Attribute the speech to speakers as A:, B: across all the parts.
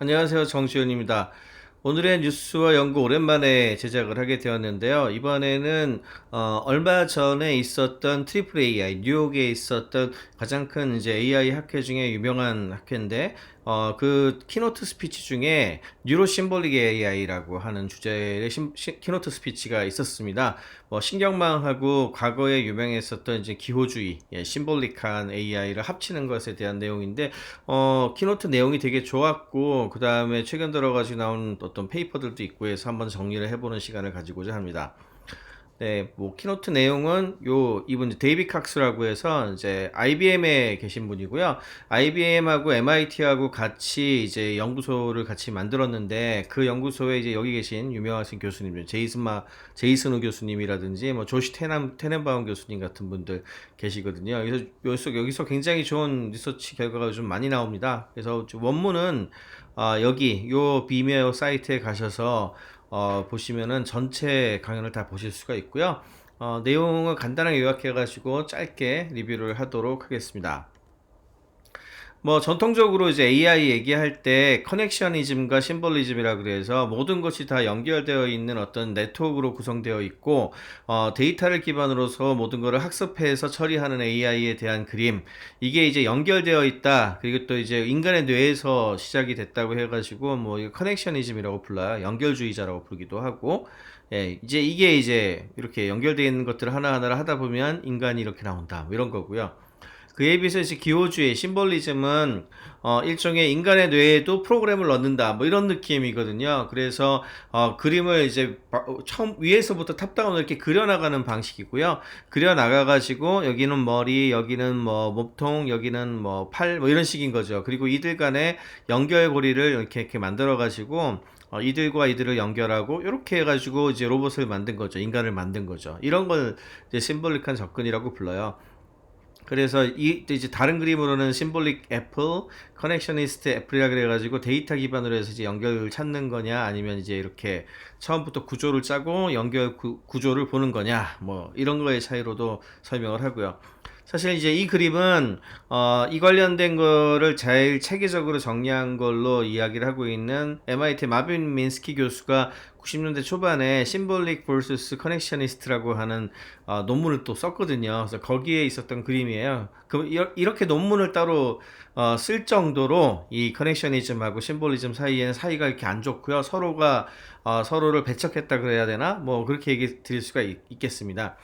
A: 안녕하세요. 정시현입니다. 오늘의 뉴스와 연구 오랜만에 제작을 하게 되었는데요. 이번에는 어, 얼마 전에 있었던 트리플 AI, 뉴욕에 있었던 가장 큰 이제 AI 학회 중에 유명한 학회인데 어, 그 키노트 스피치 중에 뉴로 심볼릭 AI라고 하는 주제의 심- 시- 키노트 스피치가 있었습니다. 뭐 신경망하고 과거에 유명했었던 이제 기호주의, 예, 심볼릭한 AI를 합치는 것에 대한 내용인데 어, 키노트 내용이 되게 좋았고, 그 다음에 최근 들어가지고 나온 어떤 페이퍼들도 있고 해서 한번 정리를 해 보는 시간을 가지고자 합니다. 네, 뭐, 키노트 내용은 요, 이분 데이비 칵스라고 해서 이제 IBM에 계신 분이고요. IBM하고 MIT하고 같이 이제 연구소를 같이 만들었는데 그 연구소에 이제 여기 계신 유명하신 교수님들, 제이슨마, 제이슨우 교수님이라든지 뭐 조시 테남, 테넨바움 교수님 같은 분들 계시거든요. 그래서 여기서, 여기서 굉장히 좋은 리서치 결과가 좀 많이 나옵니다. 그래서 원문은 아, 여기 요 비메어 사이트에 가셔서 어, 보시면은 전체 강연을 다 보실 수가 있고요. 어, 내용을 간단하게 요약해가지고 짧게 리뷰를 하도록 하겠습니다. 뭐 전통적으로 이제 AI 얘기할 때 커넥셔니즘과 심볼리즘이라 그래서 모든 것이 다 연결되어 있는 어떤 네트워크로 구성되어 있고 어, 데이터를 기반으로서 모든 것을 학습해서 처리하는 AI에 대한 그림 이게 이제 연결되어 있다. 그리고 또 이제 인간의 뇌에서 시작이 됐다고 해가지고 뭐 이거 커넥셔니즘이라고 불러요. 연결주의자라고 부르기도 하고. 예, 이제 이게 이제 이렇게 연결되어 있는 것들을 하나하나를 하다 보면 인간이 이렇게 나온다. 뭐 이런 거고요. 그에 비해서 기호주의 심볼리즘은 어, 일종의 인간의 뇌에도 프로그램을 넣는다 뭐 이런 느낌이거든요. 그래서 어, 그림을 이제 처음 위에서부터 탑다운을 이렇게 그려나가는 방식이고요. 그려나가 가지고 여기는 머리, 여기는 뭐 몸통, 여기는 뭐 팔, 뭐 이런 식인 거죠. 그리고 이들 간의 연결고리를 이렇게 이렇게 만들어 가지고 어, 이들과 이들을 연결하고 이렇게 해가지고 이제 로봇을 만든 거죠. 인간을 만든 거죠. 이런 걸 이제 심볼릭한 접근이라고 불러요. 그래서 이 이제 다른 그림으로는 심볼릭 애플, 커넥셔니스트 애플이라 그래가지고 데이터 기반으로 해서 이제 연결을 찾는 거냐 아니면 이제 이렇게 처음부터 구조를 짜고 연결 구, 구조를 보는 거냐 뭐 이런 거의 차이로도 설명을 하고요. 사실 이제 이 그림은 어, 이 관련된 거를 제일 체계적으로 정리한 걸로 이야기를 하고 있는 MIT 마빈 민스키 교수가 90년대 초반에 심볼릭 vs 커넥셔니스트라고 하는 어, 논문을 또 썼거든요. 그래서 거기에 있었던 그림이에요. 그 이- 이렇게 논문을 따로 어, 쓸 정도로 이 커넥셔니즘하고 심볼리즘 사이에는 사이가 이렇게 안 좋고요. 서로가 어, 서로를 배척했다 그래야 되나? 뭐 그렇게 얘기 드릴 수가 있, 있겠습니다.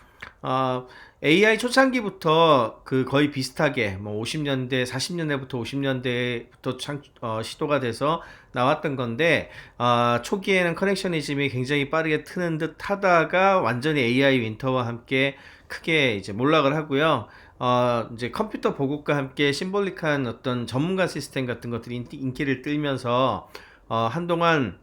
A: 어, AI 초창기부터 그 거의 비슷하게 뭐 50년대, 40년대부터 50년대부터 창, 어, 시도가 돼서 나왔던 건데 아, 초기에는 커넥셔니즘이 굉장히 빠르게 트는 듯 하다가 완전히 AI 윈터와 함께 크게 이제 몰락을 하고요. 어, 이제 컴퓨터 보급과 함께 심볼릭한 어떤 전문가 시스템 같은 것들이 인기- 인기를 끌면서 어, 한동안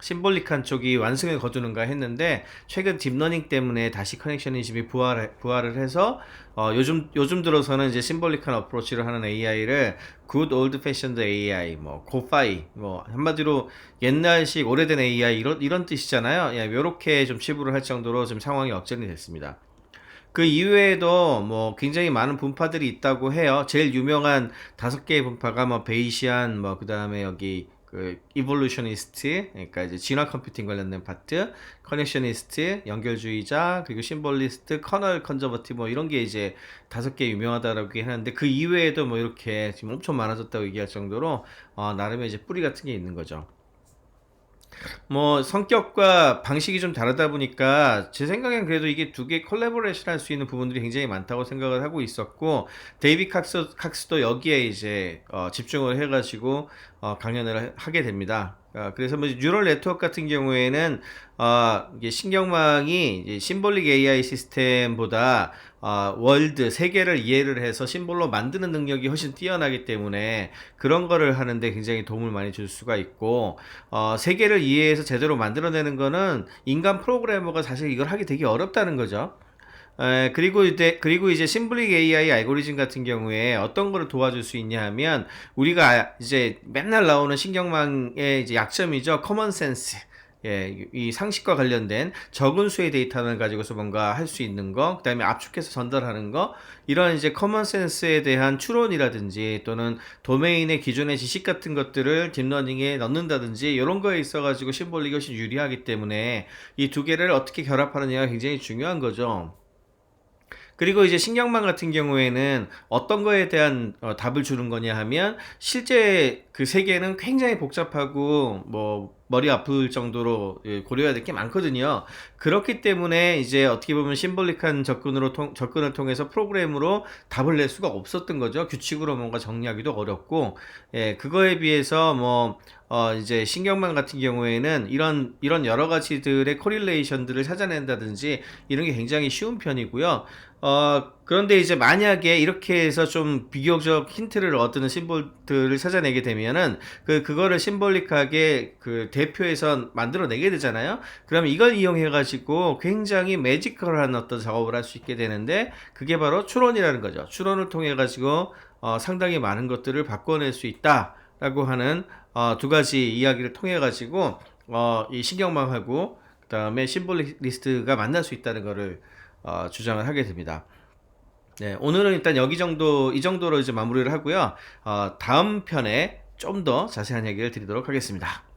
A: 심볼릭한 쪽이 완승을 거두는가 했는데 최근 딥러닝 때문에 다시 커넥셔니즘이 부활 부활을 해서 어, 요즘 요즘 들어서는 이제 심볼릭한 어프로치를 하는 AI를 good old fashioned AI 뭐 고파이 뭐 한마디로 옛날식 오래된 AI 이런 이런 뜻이잖아요. 예, 요렇게 좀 치부를 할 정도로 지금 상황이 역전이 됐습니다. 그 이외에도 뭐 굉장히 많은 분파들이 있다고 해요. 제일 유명한 다섯 개의 분파가 뭐 베이시안 뭐 그다음에 여기 그 이볼루셔니스트 그러니까 이제 진화 컴퓨팅 관련된 파트, 커넥셔니스트, 연결주의자, 그리고 심볼리스트, 커널 컨저버티 뭐 이런 게 이제 다섯 개 유명하다라고 하는데 그 이외에도 뭐 이렇게 지금 엄청 많아졌다고 얘기할 정도로 어, 나름의 이제 뿌리 같은 게 있는 거죠. 뭐 성격과 방식이 좀 다르다 보니까 제 생각엔 그래도 이게 두개 콜라보레이션 할 수 있는 부분들이 굉장히 많다고 생각을 하고 있었고 데이비 칵스, 칵스도 여기에 이제 어, 집중을 해가지고 어, 강연을 하- 하게 됩니다. 어, 그래서 뭐 뉴럴 네트워크 같은 경우에는 어, 신경망이 심볼릭 AI 시스템보다 어, 월드 세계를 이해를 해서 심볼로 만드는 능력이 훨씬 뛰어나기 때문에 그런 거를 하는데 굉장히 도움을 많이 줄 수가 있고 어, 세계를 이해해서 제대로 만들어내는 거는 인간 프로그래머가 사실 이걸 하기 되게 어렵다는 거죠. 에, 그리고 이제 그리고 이제 심블릭 AI 알고리즘 같은 경우에 어떤 거를 도와줄 수 있냐 하면 우리가 이제 맨날 나오는 신경망의 이제 약점이죠. 커먼 센스. 예, 이 상식과 관련된 적은 수의 데이터를 가지고서 뭔가 할 수 있는 거, 그 다음에 압축해서 전달하는 거, 이런 이제 커먼 센스에 대한 추론이라든지 또는 도메인의 기존의 지식 같은 것들을 딥러닝에 넣는다든지 이런 거에 있어가지고 심볼릭이 훨씬 유리하기 때문에 이 두 개를 어떻게 결합하느냐가 굉장히 중요한 거죠. 그리고 이제 신경망 같은 경우에는 어떤 거에 대한 어, 답을 주는 거냐 하면 실제 그 세계는 굉장히 복잡하고 뭐 머리 아플 정도로 예, 고려해야 될 게 많거든요. 그렇기 때문에 이제 어떻게 보면 심볼릭한 접근으로 통, 접근을 통해서 프로그램으로 답을 낼 수가 없었던 거죠. 규칙으로 뭔가 정리하기도 어렵고 예, 그거에 비해서 뭐 어, 이제 신경망 같은 경우에는 이런, 이런 여러 가지들의 코릴레이션들을 찾아낸다든지 이런 게 굉장히 쉬운 편이고요. 어, 그런데 이제 만약에 이렇게 해서 좀 비교적 힌트를 얻는 심볼들을 찾아내게 되면은 그, 그거를 심볼릭하게 그 대표해서 만들어내게 되잖아요. 그러면 이걸 이용해 가지고 굉장히 매지컬한 어떤 작업을 할 수 있게 되는데 그게 바로 추론이라는 거죠. 추론을 통해 가지고 어, 상당히 많은 것들을 바꿔낼 수 있다. 라고 하는 어, 두 가지 이야기를 통해 가지고 어, 이 신경망하고 그다음에 심볼리스트가 만날 수 있다는 것을 어, 주장을 하게 됩니다. 네, 오늘은 일단 여기 정도 이 정도로 이제 마무리를 하고요. 어, 다음 편에 좀 더 자세한 얘기를 드리도록 하겠습니다.